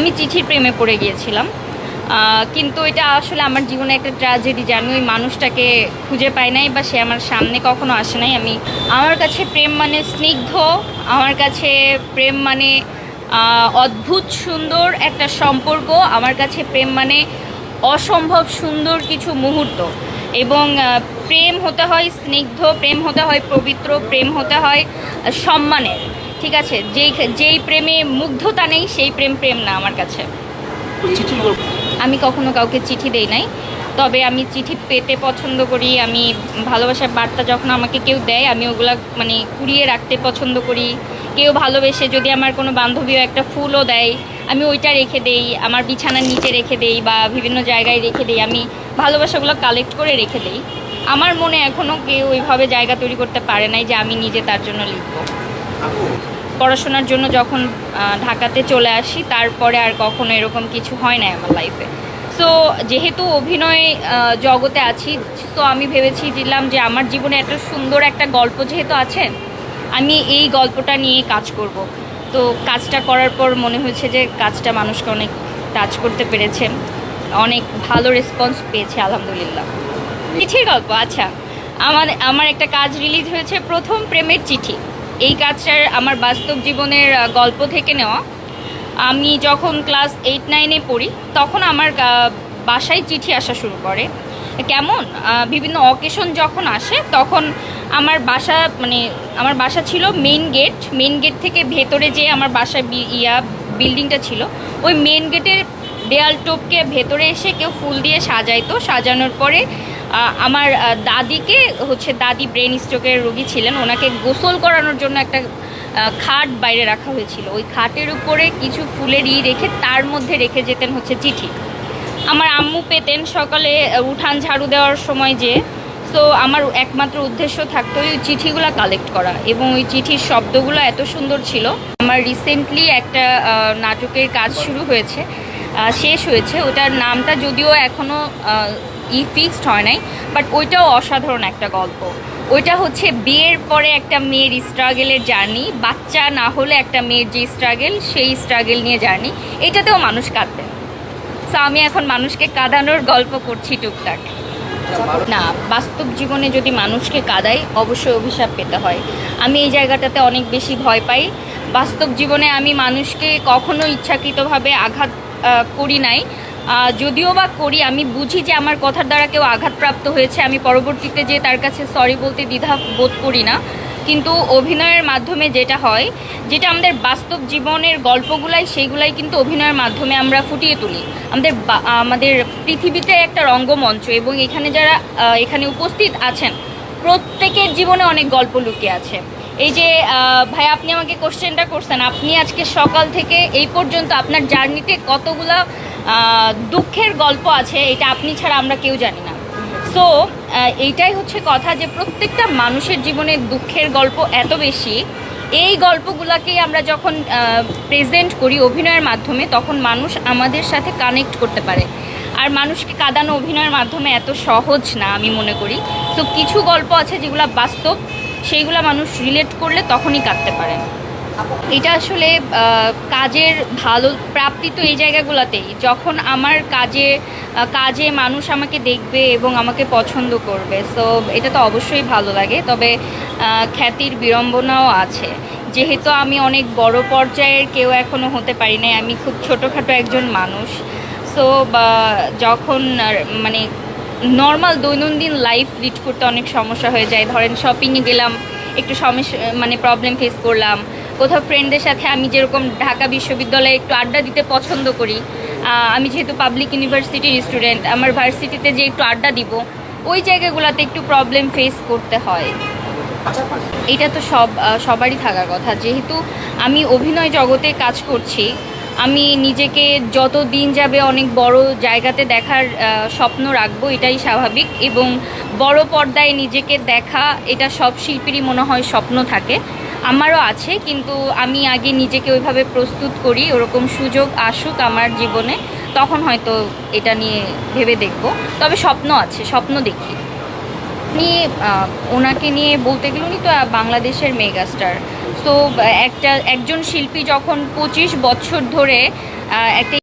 আমি চিঠির প্রেমে পড়ে গিয়েছিলাম। কিন্তু এটা আসলে আমার জীবনে একটা ট্র্যাজেডি যে আমি ওই মানুষটাকে খুঁজে পাই নাই বা সে আমার সামনে কখনো আসে নাই। আমি, আমার কাছে প্রেম মানে স্নিগ্ধ, আমার কাছে প্রেম মানে অদ্ভুত সুন্দর একটা সম্পর্ক, আমার কাছে প্রেম মানে অসম্ভব সুন্দর কিছু মুহূর্ত। এবং প্রেম হতে হয় স্নিগ্ধ, প্রেম হতে হয় পবিত্র, প্রেম হতে হয় সম্মানের। ঠিক আছে, যেই যেই প্রেমে মুগ্ধতা নেই, সেই প্রেম প্রেম না আমার কাছে। আমি কখনো কাউকে চিঠি দেই নাই, তবে আমি চিঠি পেতে পছন্দ করি, আমি ভালোবাসার বার্তা যখন আমাকে কেউ দেয়, আমি ওগুলা মানে কুড়িয়ে রাখতে পছন্দ করি। কেউ ভালোবেসে যদি আমার কোনো বান্ধবীও একটা ফুলও দেয়, আমি ওইটা রেখে দেই, আমার বিছানার নিচে রেখে দেই বা বিভিন্ন জায়গায় রেখে দেই, আমি ভালোবাসাগুলো কালেক্ট করে রেখে দেই। আমার মনে এখনও কেউ ওইভাবে জায়গা তৈরি করতে পারে নাই যে আমি নিজে তার জন্য লিখব। পড়াশোনার জন্য যখন ঢাকাতে চলে আসি, তারপরে আর কখনো এরকম কিছু হয় না আমার লাইফে সো যেহেতু অভিনয় জগতে আছি তো আমি ভেবেছি দিলাম যে আমার জীবনে এত সুন্দর একটা গল্প যেহেতু আছে, আমি এই গল্পটা নিয়ে কাজ করব। তো কাজটা করার পর মনে হয়েছে যে কাজটা মানুষকে অনেক টাচ করতে পেরেছে, অনেক ভালো রেসপন্স পেয়েছে, আলহামদুলিল্লাহ। চিঠির গল্প আচ্ছা। আমার আমার একটা কাজ রিলিজ হয়েছে প্রথম প্রেমের চিঠি। এই কাজটার আমার বাস্তব জীবনের গল্প থেকে নেওয়া। আমি যখন ক্লাস এইট নাইনে পড়ি, তখন আমার বাসায় চিঠি আসা শুরু করে। কেমন? বিভিন্ন অকেশন যখন আসে, তখন আমার বাসা মানে আমার বাসা ছিল মেইন গেট মেন গেট থেকে ভেতরে যে আমার বাসা ইয়া বিল্ডিংটা ছিল, ওই মেন গেটের দেয়াল টোপকে ভেতরে এসে কেউ ফুল দিয়ে সাজাইতো। সাজানোর পরে আমার দাদিকে হচ্ছে দাদি ব্রেন স্ট্রোকের রোগী ছিলেন। ওনাকে গোসল করানোর জন্য একটা খাট বাইরে রাখা হয়েছিল। ওই খাটের উপরে কিছু ফুলের ই রেখে তার মধ্যে রেখে যেতেন হচ্ছে চিঠি। আমার আম্মু পেতেন সকালে উঠান ঝাড়ু দেওয়ার সময় যে। সো আমার একমাত্র উদ্দেশ্য থাকতো ওই চিঠিগুলো কালেক্ট করা এবং ওই চিঠির শব্দগুলো এত সুন্দর ছিল। আমার রিসেন্টলি একটা নাটকের কাজ শুরু হয়েছে। শেষ হয়েছে। ওটার নামটা যদিও এখনও ই ফিক্সড হয় নাই বাট ওইটাও অসাধারণ একটা গল্প। ওইটা হচ্ছে বিয়ের পরে একটা মেয়ের স্ট্রাগেলের জার্নি বাচ্চা না হলে একটা মেয়ের যে স্ট্রাগেল সেই স্ট্রাগেল নিয়ে জার্নি এটাতেও মানুষ কাঁদবে। সো আমি এখন মানুষকে কাঁদানোর গল্প করছি টুকটাক। না, বাস্তব জীবনে যদি মানুষকে কাদাই, অবশ্যই অভিশাপ পেতে হয়। আমি এই জায়গাটাতে অনেক বেশি ভয় পাই। বাস্তব জীবনে আমি মানুষকে কখনো ইচ্ছাকৃতভাবে আঘাত করি নাই। যদিও বা করি, আমি বুঝি যে আমার কথার দ্বারা কেউ আঘাতপ্রাপ্ত হয়েছে, আমি পরবর্তীতে যে তার কাছে সরি বলতে দ্বিধা বোধ করি না। কিন্তু অভিনয়ের মাধ্যমে যেটা হয়, যেটা আমাদের বাস্তব জীবনের গল্পগুলাই, সেইগুলাই কিন্তু অভিনয়ের মাধ্যমে আমরা ফুটিয়ে তুলি। আমাদের আমাদের পৃথিবীতে একটা রঙ্গমঞ্চ এবং এখানে যারা এখানে উপস্থিত আছেন, প্রত্যেকের জীবনে অনেক গল্প লুকিয়ে আছে। এই যে ভাই, আপনি আমাকে কোশ্চেনটা করছেন, আপনি আজকে সকাল থেকে এই পর্যন্ত আপনার জার্নিতে কতগুলা দুঃখের গল্প আছে, এটা আপনি ছাড়া আমরা কেউ জানি না। সো এইটাই হচ্ছে কথা যে প্রত্যেকটা মানুষের জীবনে দুঃখের গল্প এত বেশি, এই গল্পগুলোকেই আমরা যখন প্রেজেন্ট করি অভিনয়ের মাধ্যমে, তখন মানুষ আমাদের সাথে কানেক্ট করতে পারে। আর মানুষকে কাঁদানো অভিনয়ের মাধ্যমে এত সহজ না, আমি মনে করি। সো কিছু গল্প আছে যেগুলো বাস্তব সেইগুলো মানুষ রিলেট করলে তখনই কাঁদতে পারে। এটা আসলে কাজের ভালো প্রাপ্তি তো এই জায়গাগুলোতেই। যখন আমার কাজে কাজে মানুষ আমাকে দেখবে এবং আমাকে পছন্দ করবে সো এটা তো অবশ্যই ভালো লাগে। তবে খ্যাতির বিড়ম্বনাও আছে। যেহেতু আমি অনেক বড় পর্যায়ের কেউ এখনও হতে পারি নাই, আমি খুব ছোটোখাটো একজন মানুষ। সো যখন মানে নর্মাল দৈনন্দিন লাইফ লিড করতে অনেক সমস্যা হয়ে যায়। ধরেন শপিংয়ে গেলাম, একটু সমস্যা মানে প্রবলেম ফেস করলাম, কোথাও ফ্রেন্ডদের সাথে আমি যেরকম ঢাকা বিশ্ববিদ্যালয়ে একটু আড্ডা দিতে পছন্দ করি আমি যেহেতু পাবলিক ইউনিভার্সিটির স্টুডেন্ট আমার ভার্সিটিতে যে একটু আড্ডা দিব, ওই জায়গাগুলোতে একটু প্রবলেম ফেস করতে হয়। এটা তো সব সবারই থাকার কথা। যেহেতু আমি অভিনয় জগতে কাজ করছি আমি নিজেকে যত দিন যাবে অনেক বড় জায়গাতে দেখার স্বপ্ন রাখব, এটাই স্বাভাবিক। এবং বড় পর্দায় নিজেকে দেখা, এটা সব শিল্পীরই মনে হয় স্বপ্ন থাকে। আমারও আছে, কিন্তু আমি আগে নিজেকে ওইভাবে প্রস্তুত করি, ওরকম সুযোগ আসুক আমার জীবনে, তখন হয়তো এটা নিয়ে ভেবে দেখব। তবে স্বপ্ন আছে, স্বপ্ন দেখি। আপনি ওনাকে নিয়ে বলতে গেলে উনি তো বাংলাদেশের মেগাস্টার। সো একটা, একজন শিল্পী যখন পঁচিশ বছর ধরে একটা